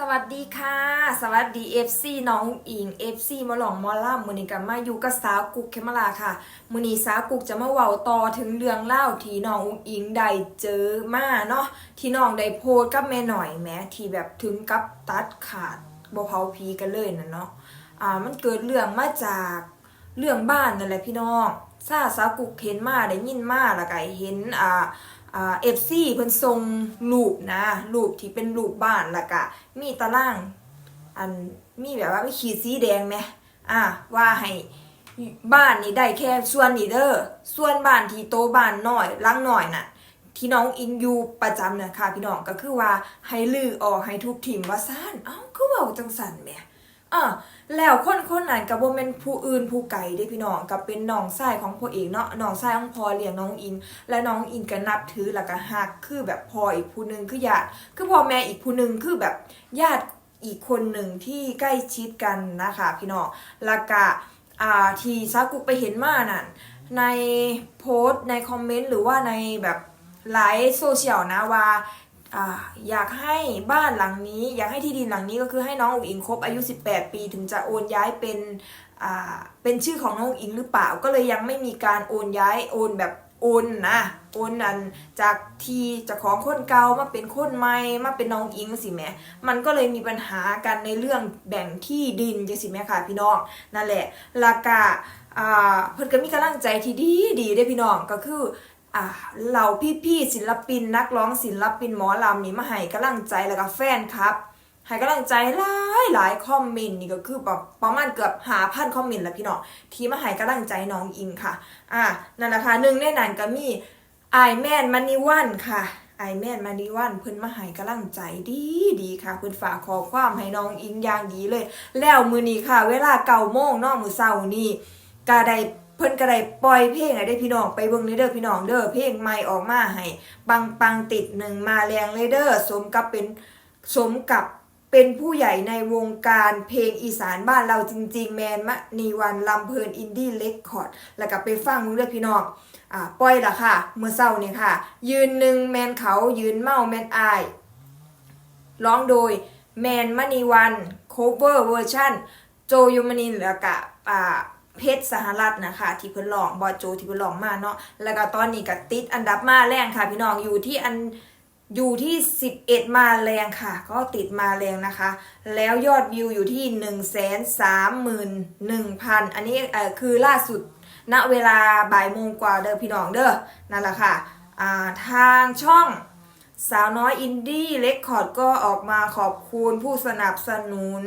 สวัสดีค่ะ สวัสดี FC น้องอิง FC มาหลองมอล่ามือนี้กันมาอยู่กับสาวกุกเคมลาค่ะมือนี้สาวกุกจะมาเว้าต่อถึงเรื่องเล่าที่น้องอุงอิงได้เจอมาเนาะที่น้องได้โพสกับแม่หน่อยแม้ที่แบบถึงกับตัดขาดบ่เผาพีกันเลยนะเนาะอ่ามันเกิดเรื่องมาจากเรื่องบ้านนั่นแหละพี่น้องซาสาวกุกเห็นมาได้ยินมาแล้วก็เห็นอ่า เอฟซีเพิ่นส่งรูปนะรูปที่เป็นรูปบ้านแล้วก็มีตาราง อันมีแบบว่ามีขีดสีแดงไหมอ่าว่าให้บ้านนี่ได้แค่ส่วนนี้เด้อส่วนบ้านที่โตบ้านน้อยหลังน้อยน่ะ ที่น้องอิงอยู่ประจำเนี่ยค่ะพี่น้องก็คือว่าให้ลือออกให้ทุกทีมว่าซ่านเอ้าคือว้าจังสันแหม อ่าแล้วคนคนนั้นก็บ่แม่นผู้อื่นผู้ไกลเด้พี่น้องก็เป็นน้องชายของพ่อเอกเนาะน้องชายของพ่อเลี้ยงน้องอิงและน้องอิงก็นับถือแล้วก็ฮักคือแบบพ่ออีกผู้หนึ่งคือญาติคือพ่อแม่อีกผู้หนึ่งคือแบบญาติอีกคนหนึ่งที่ใกล้ชิดกันนะคะพี่น้องแล้วก็อ่าที่ซากุกไปเห็นมานั่นในโพสต์ในคอมเมนต์หรือว่าในแบบไลฟ์โซเชียลนะว่า อยากให้บ้านหลังนี้ อยากให้ที่ดินหลังนี้ก็คือให้น้องอุ๋งอิงครบอายุ 18 ปีถึงจะโอนย้ายเป็นเป็นชื่อของน้องอุ๋งอิงหรือเปล่า ก็เลยยังไม่มีการโอนย้ายโอนแบบโอนนะโอนอันจากที่จากของคนเก่ามาเป็นคนใหม่มาเป็นน้องอิงสิแม่มันก็เลยมีปัญหากันในเรื่องแบ่งที่ดินจังสิแม่ค่ะพี่น้องนั่นแหละแลากาเพิ่นก็มีกำลังใจที่ดีดีได้พี่น้องก็คือ อ่าเหล่าพี่ๆศิลปินนักร้องศิลปินหมอลำนี่มาให้กำลังใจแล้วก็แฟนครับให้กำลังใจหลายหลายคอมเมนต์นี่ก็คือแบบประมาณเกือบหาพันคอมเมนต์แล้วพี่น้องที่มาให้กำลังใจน้องอิงค่ะ อ่านั่นแหละค่ะหนึ่งในนั้นก็มีไอแมนมันนิวันค่ะไอแมนมันนิวันเพิ่นมาให้กำลังใจดีดีค่ะเพิ่นฝากขอความให้น้องอิงอย่างดีเลย แล้วมือนี้ค่ะ เวลาเก่าโมงนอกมือเศร้านี่ก็ได้ เพิ่นก็ได้ปล่อยเพลงให้ได้พี่น้องไปเบิ่งเลยเด้อพี่น้องเด้อเพลงใหม่ออกมาให้ปังปังติดหนึ่งมาแรงเลยเด้อสมกับเป็นสมกับเป็นผู้ใหญ่ในวงการเพลงอีสานบ้านเราจริง ๆ แมนมะนีวันลำเพลินอินดี้เล็กคอร์ดแล้วก็ไปฟังมึงเด้พี่น้องอ่าปล่อยละค่ะ เมื่อเศร้านี่ค่ะ ยืนหนึ่งแมนเขายืนเมาแมนอายร้องโดยแมนมณีวันโคเวอร์เวอร์ชันโจยมนินแล้วก็อ่า เพชรสหรัฐนะคะที่เพิ่นร้องบอโจที่เพิ่นร้องมาเนาะแล้วก็ตอนนี้ก็ติดอันดับมาแรงค่ะ พี่น้องอยู่ที่อันอยู่ที่ 11 มาแรงค่ะ ก็ติดมาแรงนะคะ แล้วยอดวิวอยู่ที่ 1 3 1 0 0 0 อันนี้เอ่อคือล่าสุดณเวลาบ่ายโมงกว่าเด้อพี่น้องเด้อนั่นแหละค่ะอ่าทางช่องสาวน้อยอินดี้เล็กคอร์ดก็ออกมาขอบคุณผู้สนับสนุน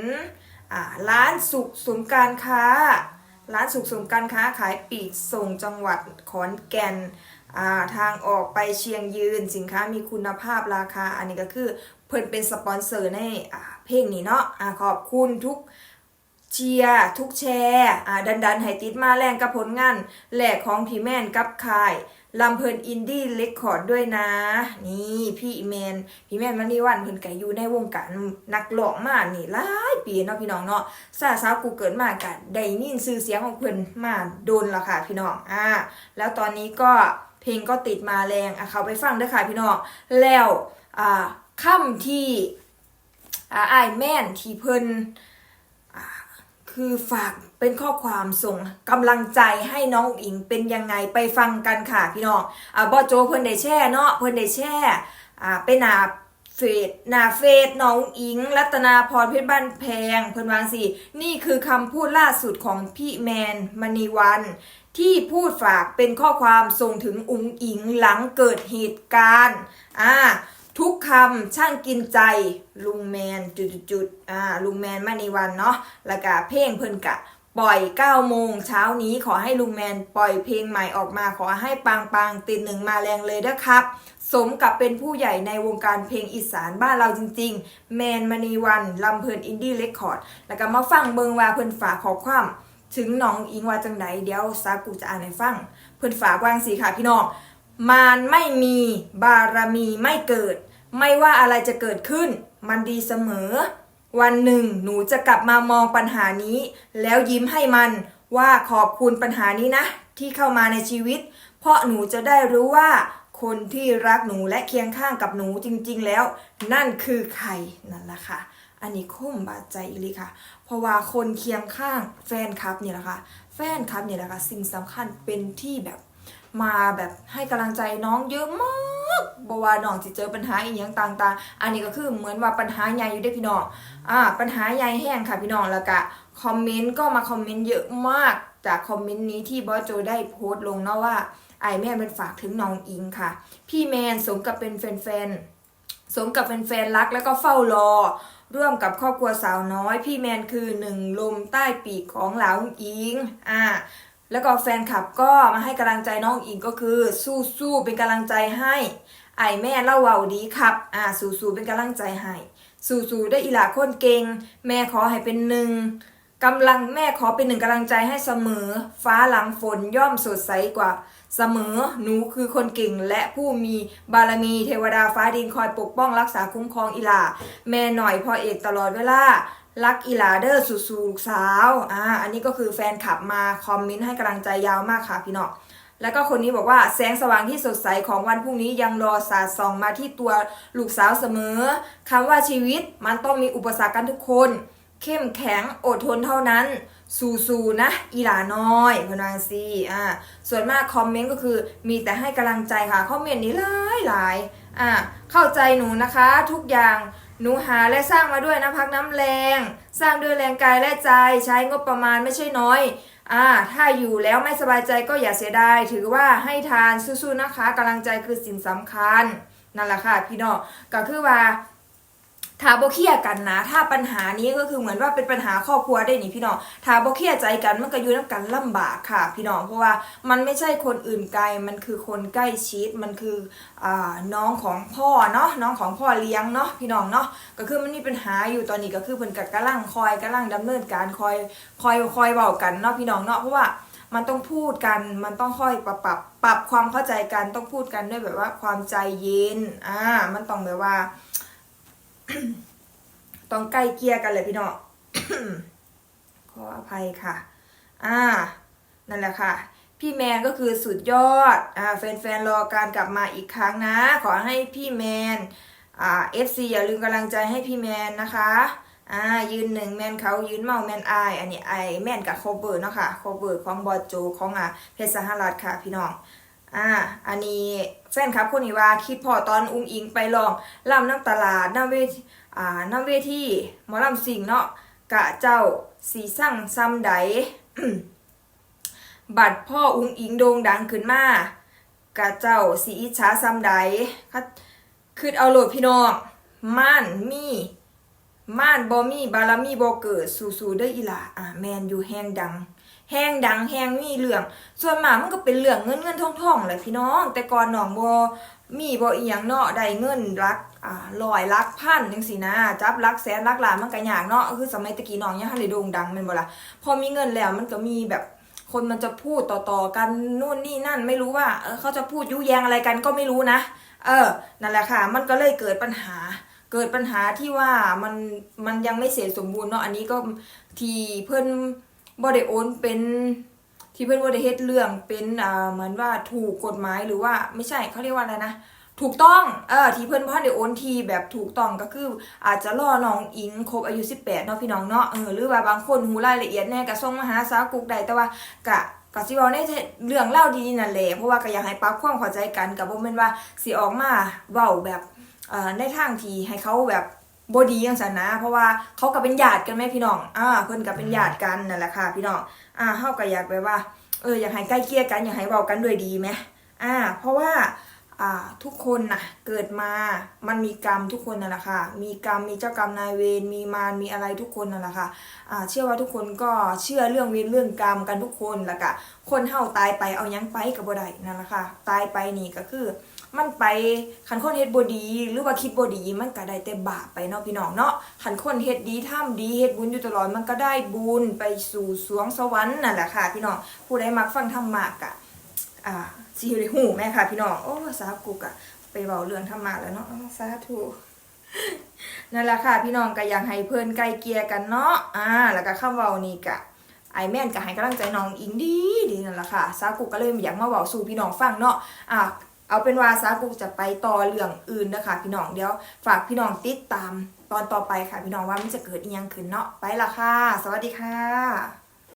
อ่าร้านสุขศูนย์การค้า ร้านสุขสมการค้าขายปีกส่งจังหวัดขอนแก่นาทางออกไปเชียงยืนสินค้ามีคุณภาพราคา อันนี้ก็คือเพิ่นเป็นสปอนเซอร์ในเพลงนี้เนาะอะขอบคุณทุกเชียร์ทุกแชร์ดันดันให้ติดมาแรงกับผลงานแหลกของพี่แมนกับคาย ลำเพลินอินดี้เรคคอร์ดด้วยนะ นี่พี่แมนพี่แมนมันนี่วันเพิ่นก็อยู่ในวงการนักร้องมานี่หลายปีเนาะพี่น้องเนาะซาสาวกูเกิดมากันได้ยินชื่อเสียงของเพิ่นมาโดนละค่ะพี่น้องอ่าแล้วตอนนี้ก็เพลงก็ติดมาแรงอะเขาไปฟังด้อค่ะพี่น้องแล้วอ่าค่ำที่อ่าไอายแม่นที่เพิ่น คือฝากเป็นข้อความส่งกำลังใจให้น้องอิงเป็นยังไงไปฟังกันค่ะพี่น้องอ่าบอโจเพิ่นได้แช่เนาะเพิ่นได้แช่อ่าเป็นหนาเฟซหนาเฟซน้องอิง รัตนาพรเพชรบ้านแพง เพิ่นวางสินี่คือคำพูดล่าสุดของพี่แมนมณีวัน ที่พูดฝากเป็นข้อความส่งถึงอุ๋งอิงหลังเกิดเหตุการณ์อ่า ทุกคำช่างกินใจลุงแมนจุดๆๆอ่าลุงแมนมานีวันเนาะแล้วก็เพลงเพิ่นกะ ปล่อย9โมงเช้านี้ขอให้ลุงแมนปล่อยเพลงใหม่ออกมาขอให้ปังปังติดหนึ่งมาแรงเลยนะครับ สมกับเป็นผู้ใหญ่ในวงการเพลงอีสานบ้านเราจริง ๆ แมนมณีวันลำเพลินอินดี้เรคคอร์ด แล้วก็มาฟังเบิงว่าเพิ่นฝากขอความถึงน้องอิงว่าจังไดเดี๋ยวซากูจะอ่านให้ฟัง เพิ่นฝากวางสีค่ะพี่น้อง มารไม่มีบารมีไม่เกิด ไม่ว่าอะไรจะเกิดขึ้น มันดีเสมอ วันหนึ่งหนูจะกลับมามองปัญหานี้ แล้วยิ้มให้มันว่าขอบคุณปัญหานี้นะ ที่เข้ามาในชีวิต เพราะหนูจะได้รู้ว่า คนที่รักหนูและเคียงข้างกับหนูจริง ๆ แล้ว นั่นคือใครนั่นแหละค่ะอันนี้คุ้มบาดใจอีลีค่ะ เพราะว่าคนเคียงข้างแฟนคลับเนี่ยแหละค่ะ แฟนคลับเนี่ยแหละค่ะ สิ่งสำคัญเป็นที่แบบ มาแบบให้กำลังใจน้องเยอะมากบอว่าน้องจะเจอปัญหาอีกอย่างต่างๆ อันนี้ก็คือเหมือนว่าปัญหาใหญ่อยู่ได้พี่น้องอ่าปัญหาใหญ่แห้งค่ะพี่น้องแล้วก็คอมเมนต์ก็มาคอมเมนต์เยอะมากจากคอมเมนต์นี้ที่บอสโจได้โพสต์ลงเนาะว่าไอแม่เป็นฝากถึงน้องอิงค่ะ พี่แมนสมกับเป็นแฟนๆสมกับแฟนๆรักแล้วก็เฝ้ารอ ร่วมกับครอบครัวสาวน้อย พี่แมนคือหนึ่งลมใต้ปีกของหลาวอิงอ่า แล้วก็แฟนคลับก็มาให้กำลังใจน้องอิงก็คือ สู้ๆเป็นกำลังใจให้ ไอแม่เล่าเว้าดีครับ อ่า สู้ๆเป็นกำลังใจให้ สู้ๆได้อีหลาคนเก่ง แม่ขอให้เป็นหนึ่งกำลังแม่ขอเป็นหนึ่งกำลังใจให้เสมอ ฟ้าหลังฝนย่อมสดใสกว่าเสมอ หนูคือคนเก่งและผู้มีบารมีเทวดาฟ้าดินคอยปกป้องรักษาคุ้มครองอีหลา แม่หน่อยพ่อเอกตลอดเวลา รักอีหลาเดอร์สู่สู่ลูกสาวอ่าอันนี้ก็คือแฟนคลับมาคอมเมนต์ให้กำลังใจยาวมากค่ะพี่น้องแล้วก็คนนี้บอกว่าแสงสว่างที่สดใสของวันพรุ่งนี้ยังรอสาดส่องมาที่ตัวลูกสาวเสมอคำว่าชีวิตมันต้องมีอุปสรรคกันทุกคน เข้มแข็งอดทนเท่านั้น สู้ๆนะอีหลาน้อยพนางซีอ่าส่วนมากคอมเมนต์ก็คือมีแต่ให้กำลังใจค่ะคอมเมนต์นี้หลายหลายอ่าเข้าใจหนูนะคะทุกอย่าง หนูหาและสร้างมาด้วยน้ำพักน้ำแรง สร้างด้วยแรงกายและใจใช้งบประมาณไม่ใช่น้อยอ่าถ้าอยู่แล้วไม่สบายใจก็อย่าเสียดายถือว่าให้ทานสู้ๆนะคะกำลังใจคือสิ่งสำคัญนั่นแหละค่ะพี่น้องก็คือว่า ถ้าบ่เคลียกันนะ ถ้าปัญหานี้ก็คือเหมือนว่าเป็นปัญหาครอบครัวได้นี่พี่น้องถ้าบ่เคลียใจกันมันก็อยู่น้ำกันลำบากค่ะ พี่น้องเพราะว่ามันไม่ใช่คนอื่นไกลมันคือคนใกล้ชิดมันคืออ่าน้องของพ่อเนาะน้องของพ่อเลี้ยงเนาะพี่น้องเนาะก็คือมันมีปัญหาอยู่ตอนนี้ก็คือเพิ่นก็กำลังคอยกำลังดำเนินการคอยคอยคอยเว้ากันเนาะพี่น้องเนาะเพราะว่ามันต้องพูดกัน มันต้องค่อยปรับปรับปรับความเข้าใจกัน ต้องพูดกันด้วยแบบว่าความใจเย็น อ่า มันต้องแบบว่า ต้องใกล้เกลียกันเลยพี่น้องขออภัยค่ะ อ่า นั่นแหละค่ะ พี่แมนก็คือสุดยอด อ่า แฟนๆ รอการกลับมาอีกครั้งนะ ขอให้พี่แมน อ่า FC อย่าลืมกำลังใจให้พี่แมนนะคะ อ่า ยืนหนึ่งแมนเขายืนเมาแมนไออันนี้ไอแมนกับโคเบอร์เนาะค่ะ โคเบอร์ของบอสโจของอ่าเพชรสหรัฐค่ะพี่น้อง อ่า อันนี้แฟนครับคนนี้ว่าคิดพอตอนอุ้งอิงไปลองล่ำน้ำตลาดน้ำเวทอ่าน้ำเวทีหมอลำสิงเนาะกะเจ้าสีสั่งซ้ำใดบัดพ่ออุ้งอิงโด่งดังขึ้นมากะเจ้าสีอิจฉาซ้ำใดคัดคือเอาโหลดพี่น้องม่านมีม่านบ่มีบารมีบ่เกิดสู่ๆเด้ออีหล่าอ่าแมนอยู่แห้งดัง แห้งดังแห้งมีเรื่อง ส่วนมากมันก็เป็นเรื่องเงินเงินทองทองแหละพี่น้อง แต่ก่อนหนองบ่มีบ่อีหยังเนาะได้เงินรักอ่าร้อยลักพันจังซี่นะจับลักแสนลักล้านมันก็ยากเนาะคือสมัยตะกี้น้องยังทันได้โด่งดังแม่นบ่ล่ะพอมีเงินแล้วมันก็มีแบบคนมันจะพูดต่อๆกันนู่นนี่นั่นไม่รู้ว่าเออเขาจะพูดยุแยงอะไรกันก็ไม่รู้นะ เออนั่นแหละค่ะ มันก็เลยเกิดปัญหา เกิดปัญหาที่ว่ามันมันยังไม่เสร็จสมบูรณ์เนาะอันนี้ก็ที่เพิ่อน บ่ได้โอนเป็นที่เพิ่อนบ่ได้เฮ็ดเรื่องเป็นอ่าเหมือนว่าถูกกฎหมายหรือว่าไม่ใช่เขาเรียกว่าอะไรนะถูกต้อง เออ ที่เพิ่อนพ่อได้โอนทีแบบถูกต้องก็คือ อาจจะรอน้องอิงครบอายุ 18เนาะพี่น้องเนาะ เออ หรือว่าบางคนหูรายละเอียดแน่ก็ส่งมาหาสาวกุกได้แต่ว่ากะกะสิเว้าในเรื่องเล่าดีๆนั่นแหละ เพราะว่าก็อยากให้ปรับความเข้าใจกันก็บ่แม่นว่าสิออกมาเว้าแบบ เอ่อ ในทางที่ให้เขาแบบ บดีจังซั่นนะ เพราะว่าเขาก็เป็นญาติกันแม่พี่น้อง อ่าเพิ่นก็เป็นญาติกันนั่นแหละค่ะ พี่น้อง อ่าเฮาก็อยากแบบว่า เอออยากให้ใกล้เกลียกันอยากให้เว้ากันด้วยดีไหมอ่า เพราะว่าอ่าทุกคนน่ะเกิดมา มันมีกรรมทุกคนนั่นแหละค่ะ มีกรรมมีเจ้ากรรมนายเวร มีมาร มีอะไรทุกคนนั่นแหละค่ะอ่าเชื่อว่าทุกคนก็เชื่อเรื่องเวรเรื่องกรรมกันทุกคนแล้วก็คนเฮาตายไปเอายังไปก็บ่ได้นั่นแหละค่ะ ตายไปนี่ก็คือ มันไปคันคนเฮ็ดบ่ดี หรือว่าคิดบ่ดีมันก็ได้แต่บาปไปเนาะพี่น้องเนาะคันคนเฮ็ดดีทำดีเฮ็ดบุญอยู่ตลอดมันก็ได้บุญไปสู่สวงสวรรค์นั่นแหละค่ะ พี่น้องผู้ใดมักฟังธรรมะกะอ่าสิได้ฮู้แม่ค่ะ พี่น้องโอ้สากุกะไปเว้าเรื่องธรรมะแล้วเนาะอ้าวสาธุนั่นแหละค่ะ พี่น้องก็อยากให้เพิ่นไกลเกียกันเนาะอ่า แล้วก็คำเว้านี่กะไอแม่นก็ให้กำลังใจน้องอิงดีดีนั่นแหละค่ะ ซากุก็เลยอยากมาเว้าสู่พี่น้องฟังเนาะอะ เอาเป็นว่าสากุจะไปต่อเรื่องอื่นนะคะพี่น้องเดี๋ยวฝากพี่น้องติดตามตอนต่อไปค่ะพี่น้องว่ามันจะเกิดอีหยังขึ้นเนาะไปละค่ะ สวัสดีค่ะ